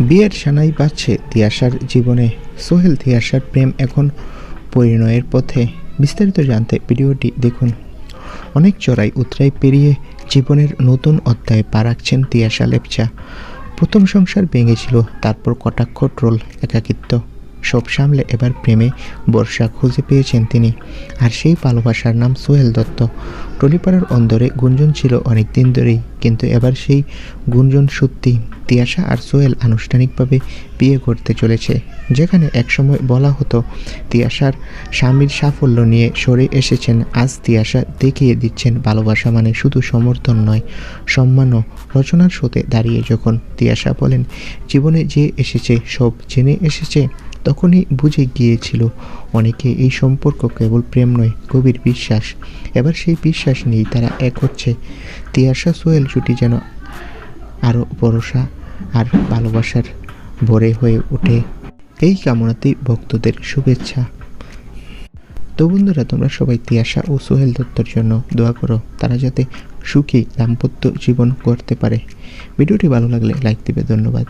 বিয়ের সানাই বাজছে তিয়াশার জীবনে। সোহেল তিয়াশার প্রেম এখন পরিণয়ের পথে। বিস্তারিত জানতে ভিডিওটি দেখুন। অনেক চড়াই উতরাই পেরিয়ে জীবনের নতুন অধ্যায়ে পা রাখছেন তিয়াশা লেপচা। প্রথম সংসার ভেঙেছিল, তারপর কটাক্ষ, ট্রোল, একাকিত্ব। সব সামলে এবার প্রেমে বর্ষা খুঁজে পেয়েছেন তিনি। আর সেই ভালোবাসার নাম সোহেল দত্ত। টলিপাড়ার অন্দরে গুঞ্জন ছিল অনেক দিন ধরেই, কিন্তু এবার সেই গুঞ্জন সত্যি। তিয়াশা আর সোহেল আনুষ্ঠানিকভাবে বিয়ে করতে চলেছে, যেখানে একসময় বলা হতো, তিয়াশার স্বামীর সাফল্য নিয়ে সরে এসেছেন, আজ তিয়াশা দেখিয়ে দিচ্ছেন ভালোবাসা মানে শুধু সমর্থন নয় সম্মানও রচনার শোতে দাঁড়িয়ে। যখন তিয়াশা বলেন, জীবনে যে এসেছে, সব জেনে এসেছে তখনই বুঝে গিয়েছিল অনেকে এই সম্পর্ক কেবল প্রেম নয়, গভীর বিশ্বাস। এবার সেই বিশ্বাস নিয়েই তারা এক হচ্ছে। তিয়াশা সোহেল জুটি যেন আরও ভরসা আর ভালোবাসার ভরে হয়ে ওঠে। এই কামনাতেই ভক্তদের শুভেচ্ছা। তো বন্ধুরা, তোমরা সবাই তিয়াশা ও সোহেল দত্তর জন্য দোয়া করো, তারা যাতে সুখী দাম্পত্য জীবন করতে পারে। ভিডিওটি ভালো লাগলে লাইক দিবে, ধন্যবাদ।